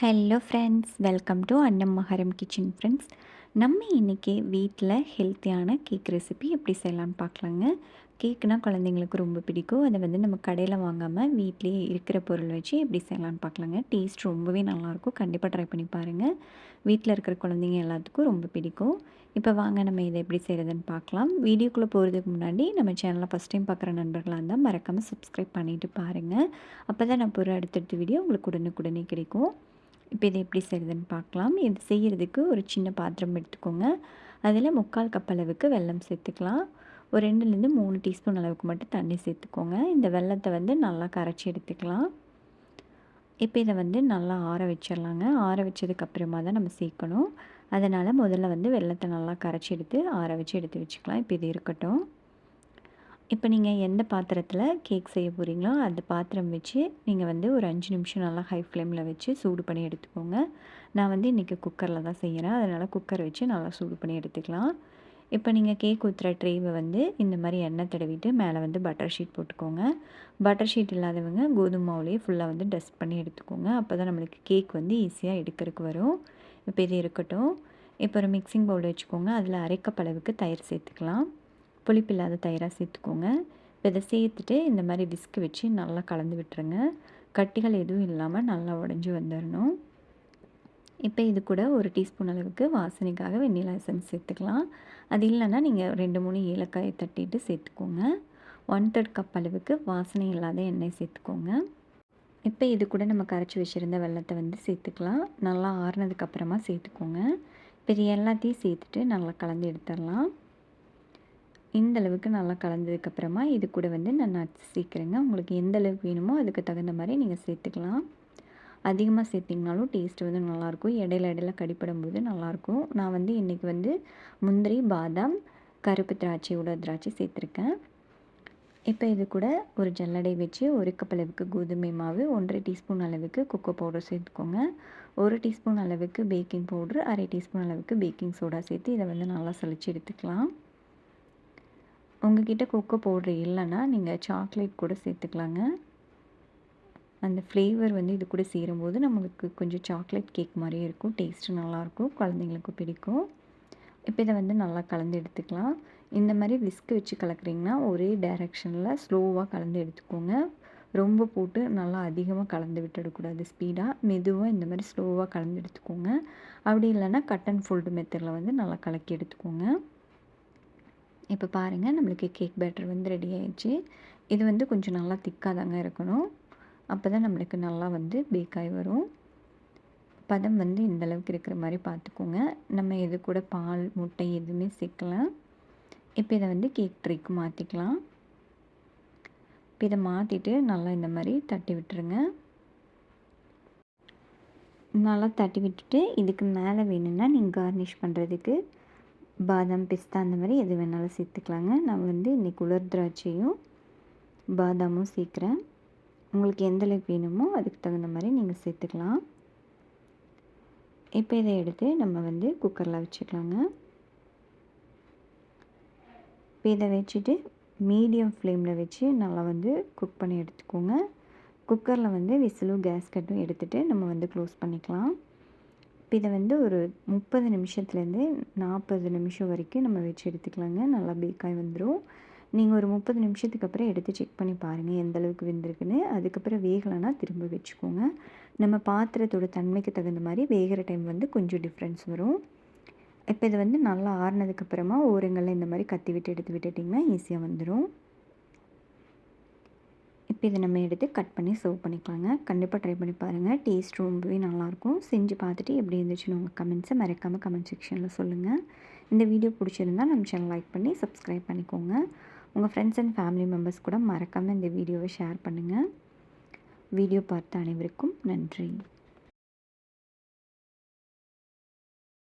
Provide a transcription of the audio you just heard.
Hello friends welcome to அன்னம் மகரம் kitchen friends நம்ம இன்றைக்கி வீட்டில் ஹெல்த்தியான கேக் ரெசிபி எப்படி செய்யலான்னு பார்க்கலாங்க. கேக்குனால் குழந்தைங்களுக்கு ரொம்ப பிடிக்கும். அதை வந்து நம்ம கடையில் வாங்காமல் வீட்லேயே இருக்கிற பொருள் வச்சு எப்படி செய்யலான்னு பார்க்கலாங்க. டேஸ்ட் ரொம்பவே நல்லாயிருக்கும். கண்டிப்பாக ட்ரை பண்ணி பாருங்கள் வீட்டில் இருக்கிற குழந்தைங்க எல்லாத்துக்கும் ரொம்ப பிடிக்கும். இப்போ வாங்க நம்ம இதை எப்படி செய்கிறதுன்னு பார்க்கலாம். வீடியோக்குள்ளே போகிறதுக்கு முன்னாடி நம்ம சேனலை ஃபஸ்ட் டைம் பார்க்குற நண்பர்களாக இருந்தால் மறக்காமல் சப்ஸ்கிரைப் பண்ணிவிட்டு பாருங்கள் அப்போ தான் நான் போகிற அடுத்தடுத்த வீடியோ உங்களுக்கு உடனுக்குடனே கிடைக்கும். இப்போ இதை எப்படி செய்கிறதுன்னு பார்க்கலாம். இது செய்கிறதுக்கு ஒரு சின்ன பாத்திரம் எடுத்துக்கோங்க. அதில் முக்கால் கப் அளவுக்கு வெல்லம் சேர்த்துக்கலாம். ஒரு ரெண்டுலேருந்து மூணு டீஸ்பூன் அளவுக்கு மட்டும் தண்ணி சேர்த்துக்கோங்க. இந்த வெள்ளத்தை வந்து நல்லா கரைச்சி எடுத்துக்கலாம். இப்போ இதை வந்து நல்லா ஆற வச்சிடலாங்க. ஆற வச்சதுக்கப்புறமா தான் நம்ம சேர்க்கணும். அதனால் முதல்ல வந்து வெள்ளத்தை நல்லா கரைச்சி எடுத்து ஆற வச்சு எடுத்து வச்சுக்கலாம். இப்போ இது இருக்கட்டும். இப்போ நீங்கள் எந்த பாத்திரத்தில் கேக் செய்ய போகிறீங்களோ அந்த பாத்திரம் வச்சு நீங்கள் வந்து ஒரு அஞ்சு நிமிஷம் நல்லா ஹை ஃப்ளேமில் வச்சு சூடு பண்ணி எடுத்துக்கோங்க. நான் வந்து இன்றைக்கி குக்கரில் தான் செய்கிறேன் அதனால் குக்கர் வச்சு நல்லா சூடு பண்ணி எடுத்துக்கலாம். இப்போ நீங்கள் கேக் ஊற்றுற ட்ரேவை வந்து இந்த மாதிரி எண்ணெய் தடவிட்டு மேலே வந்து பட்டர் ஷீட் போட்டுக்கோங்க. பட்டர் ஷீட் இல்லாதவங்க கோதுமை மாவுலேயே ஃபுல்லாக வந்து டஸ்ட் பண்ணி எடுத்துக்கோங்க. அப்போ தான் நம்மளுக்கு கேக் வந்து ஈஸியாக எடுக்கிறதுக்கு வரும். இப்போ இது இருக்கட்டும். இப்போ ஒரு மிக்சிங் பவுல் வச்சுக்கோங்க. அதில் அரைக்கப்பளவுக்கு தயிர் சேர்த்துக்கலாம். புளிப்பு இல்லாத தயிராக சேர்த்துக்கோங்க. இப்போ இதை சேர்த்துட்டு இந்த மாதிரி விஸ்க்கு வச்சு நல்லா கலந்து விட்டுருங்க. கட்டிகள் எதுவும் இல்லாமல் நல்லா உடஞ்சி வந்துடணும் இப்போ இது கூட ஒரு டீஸ்பூன் அளவுக்கு வாசனைக்காக வெண்ணிலா எசன்ஸ் சேர்த்துக்கலாம். அது இல்லைன்னா நீங்கள் ரெண்டு மூணு ஏலக்காயை தட்டிட்டு சேர்த்துக்கோங்க. ஒன் தேர்ட் கப் அளவுக்கு வாசனை இல்லாத எண்ணெய் சேர்த்துக்கோங்க. இப்போ இது கூட நம்ம கரைச்சி வச்சுருந்த வெள்ளத்தை வந்து சேர்த்துக்கலாம். நல்லா ஆறுனதுக்கப்புறமா சேர்த்துக்கோங்க. இப்போ இது எல்லாத்தையும் சேர்த்துட்டு நல்லா கலந்து எடுத்துடலாம். இந்த அளவுக்கு நல்லா கலந்ததுக்கப்புறமா இது கூட வந்து நான் நட்ஸ் சேர்க்குறேங்க. உங்களுக்கு எந்த அளவுக்கு வேணுமோ அதுக்கு தகுந்த மாதிரி நீங்கள் சேர்த்துக்கலாம். அதிகமாக சேர்த்திங்கனாலும் டேஸ்ட் வந்து நல்லாயிருக்கும். இடையில இடையில கடிப்படும் போது நல்லாயிருக்கும். நான் வந்து இன்றைக்கி வந்து முந்திரி பாதாம் கருப்பு திராட்சை உட திராட்சை சேர்த்துருக்கேன். இப்போ இது கூட ஒரு ஜல்லடை வச்சு ஒரு கப் அளவுக்கு கோதுமை மாவு ஒன்றரை டீஸ்பூன் அளவுக்கு கொக்கோ பவுடர் சேர்த்துக்கோங்க. ஒரு டீஸ்பூன் அளவுக்கு பேக்கிங் பவுட்ரு அரை டீஸ்பூன் அளவுக்கு பேக்கிங் சோடா சேர்த்து இதை வந்து நல்லா சளிச்சு எடுத்துக்கலாம். உங்ககிட்ட கொக்கோ பவுட்ரு இல்லைன்னா நீங்கள் சாக்லேட் கூட சேர்த்துக்கலாங்க. அந்த ஃப்ளேவர் வந்து இது கூட சேரும்போது நம்மளுக்கு கொஞ்சம் சாக்லேட் கேக் மாதிரியே இருக்கும். டேஸ்ட்டு நல்லாயிருக்கும் குழந்தைங்களுக்கு பிடிக்கும். இப்போ இதை வந்து நல்லா கலந்து எடுத்துக்கலாம். இந்த மாதிரி விஸ்க் வச்சு கலக்குறீங்கன்னா ஒரே டைரெக்ஷனில் ஸ்லோவாக கலந்து எடுத்துக்கோங்க. ரொம்ப போட்டு நல்லா அதிகமாக கலந்து விட்டுடக்கூடாது ஸ்பீடாக மெதுவாக இந்த மாதிரி ஸ்லோவாக கலந்து எடுத்துக்கோங்க. அப்படி இல்லைன்னா கட் அண்ட் ஃபோல்டு மெத்தடில் வந்து நல்லா கலக்கி எடுத்துக்கோங்க. இப்போ பாருங்கள் நம்மளுக்கு கேக் பேட்டர் வந்து ரெடி ஆயிடுச்சு. இது வந்து கொஞ்சம் நல்லா திக்காக தாங்க இருக்கணும். அப்போ தான் நம்மளுக்கு நல்லா வந்து பேக்காகி வரும். பதம் வந்து இந்த அளவுக்கு இருக்கிற மாதிரி பார்த்துக்கோங்க. நம்ம இது கூட பால் முட்டை எதுவுமே சேர்க்கலாம். இப்போ இதை வந்து கேக் ட்ரீக்கு மாற்றிக்கலாம் இப்போ இதை மாற்றிட்டு நல்லா இந்த மாதிரி தட்டி விட்டுருங்க. நல்லா தட்டி விட்டுட்டு இதுக்கு மேலே வேணும்னா நீங்கள் கார்னிஷ் பண்ணுறதுக்கு பாதாம் பிஸ்தா அந்த மாதிரி எது வேணாலும் சேர்த்துக்கலாங்க. நான் வந்து இன்றைக்கி உலர் திராட்சையும் பாதாமும் சேர்க்குறேன். உங்களுக்கு எந்த அளவுக்கு வேணுமோ அதுக்கு தகுந்த மாதிரி நீங்கள் சேர்த்துக்கலாம். இப்போ இதை எடுத்து நம்ம வந்து குக்கரில் வச்சுக்கலாங்க. இப்போ இதை வச்சுட்டு மீடியம் ஃப்ளேமில் வச்சு நல்லா வந்து குக் பண்ணி எடுத்துக்கோங்க. குக்கரில் வந்து விசிலும் கேஸ் கட்டும் எடுத்துகிட்டு நம்ம வந்து க்ளோஸ் பண்ணிக்கலாம். இப்போ இதை வந்து ஒரு முப்பது நிமிஷத்துலேருந்து நாற்பது நிமிஷம் வரைக்கும் நம்ம வச்சு எடுத்துக்கலாங்க. நல்லா பேக்காய் வந்துடும் நீங்கள் ஒரு முப்பது நிமிஷத்துக்கு அப்புறம் எடுத்து செக் பண்ணி பாருங்கள் எந்த அளவுக்கு வெந்திருக்குன்னு. அதுக்கப்புறம் வேகலைன்னா திரும்ப வச்சுக்கோங்க. நம்ம பாத்திரத்தோட தன்மைக்கு தகுந்த மாதிரி வேகிற டைம் வந்து கொஞ்சம் டிஃப்ரென்ஸ் வரும். இப்போ இது வந்து நல்லா ஆறுனதுக்கப்புறமா ஓரங்களில் இந்த மாதிரி கத்தி விட்டு எடுத்து விட்டுட்டிங்கன்னா ஈஸியாக வந்துடும் இப்போ இதை நம்ம எடுத்து கட் பண்ணி சர்வ் பண்ணிக்கலாங்க. கண்டிப்பாக ட்ரை பண்ணி பாருங்கள் டேஸ்ட் ரொம்பவே நல்லாயிருக்கும். செஞ்சு பார்த்துட்டு எப்படி இருந்துச்சுன்னு உங்கள் கமெண்ட்ஸை மறக்காமல் கமெண்ட் செக்ஷனில் சொல்லுங்கள் இந்த வீடியோ பிடிச்சிருந்தால் நம்ம சேனல் லைக் பண்ணி சப்ஸ்கிரைப் பண்ணிக்கோங்க. உங்கள் ஃப்ரெண்ட்ஸ் அண்ட் ஃபேமிலி மெம்பர்ஸ் கூட மறக்காமல் இந்த வீடியோவை ஷேர் பண்ணுங்கள் வீடியோ பார்த்த அனைவருக்கும் நன்றி.